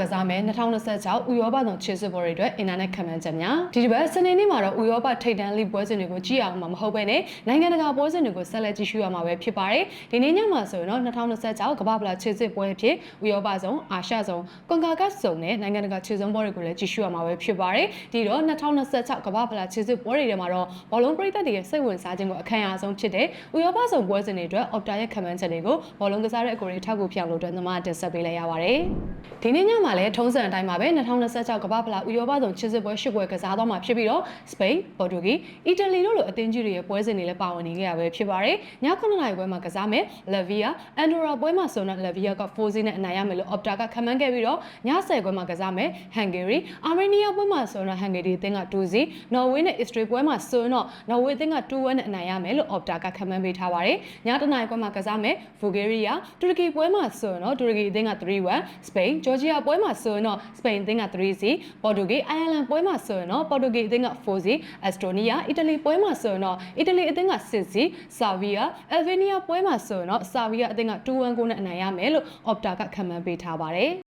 ကစားမယ်2026ဥရောပဆောင်ခြေစစ်ပွဲတွေအတွက်အင်တာနက်ခံမှန်းချက်များဒီတစ်ပတ်စနေနေ့မှာတော့ဥရောပထိပ်တန်းလိပွဲစဉ်တွေကိုကြည့်အောင်မှာမဟုတ်ဘဲနဲ့နိုင်ငံတကာပွဲစဉ်တွေကိုဆက်လက်ကြည့်ရှုရမှာပဲဖြစ်ပါတယ်ဒီနေ့ညမှာဆိုရင်တော့2026ကမ္ဘာ့ဖလားခြေစစ်ပွဲအဖြစ်ဥရောပဆောင်အာရှဆောင်ကွန်ကာကတ်ဆောင်နဲ့နိုင်ငံတကာခြေစုံပွဲတွေကိုလည်းကြည့်ရှုရမှာပဲဖြစ်ပါတယ်ဒီတော့2026ကမ္ဘာ့ဖလားခြေစစ်ပွဲတွေထဲမှာတော့ဘောလုံးပရိသတ်တွေရဲ့စိတ်ဝင်စားခြင်းကိုအခမ်းအနားဆုံးဖြစ်တဲ့ဥရောပဆောင်ပွဲစဉ်တွေအတွက် Opta ရဲ့ခံမှန်းချက်တွေကိုဘောလုံးကစားတဲ့အကိုတွေထောက်ကူပြောင်းလို့အတွက်ညီမတင်ဆက်ပေးလိုက်ရပါတယ်။ဒီနေ့ညမှာလည်းထုံးစံအတိုင်းပါပဲ2026ကမ္ဘာ့ဖလားဥရောပဆောင်ချစ်စစ်ပွဲ၈ပွဲကစားသွားမှာဖြစ်ပြီးတော့စပိန်၊ပေါ်တူဂီ၊အီတလီတို့လိုအသင်းကြီးတွေရဲ့ပွဲစဉ်တွေလည်းပါဝင်နေကြရပဲဖြစ်ပါတယ်။ည9နာရီပွဲမှာကစားမယ်။ Lavia ၊အန်ဒိုရာပွဲမှာဆိုတော့ Lavia က4-0နဲ့အနိုင်ရမယ်လို့ Opta ကခံမှန်းခဲ့ပြီးတော့ည10ပွဲမှာကစားမယ်။ Hungary ၊အာမေးနီးယားပွဲမှာဆိုတော့ Hungary အသင်းက2-0၊နော်ဝေးနဲ့ Israel ပွဲမှာဆိုတော့နော်ဝေးအသင်းက2-1နဲ့အနိုင်ရမယ်လို့ Opta ကခံမှန်းပေးထားပါတယ်။ညတနာရီပွဲမှာကစားမယ်။ Bulgaria တူရကီပွဲမှာဆိုတော့တူရကီအသင်းက3-1စပိန်ဂျော်ဂျီယာပွဲမှာဆိုတော့စပိန်အသင်းက3-0ပေါ်တူဂီအိုင်ယာလန်ပွဲမှာဆိုတော့ပေါ်တူဂီအသင်းက4-0အက်စတိုနီးယားအီတလီပွဲမှာဆိုတော့အီတလီအသင်းက6-0ဆာဗီယာအယ်ဗေးနီးယားပွဲမှာဆိုတော့ဆာဗီယာအသင်းက2-1ကိုနဲ့အနိုင်ရမယ်လို့ Opta ကခံမှန်းပေးထားပါတယ်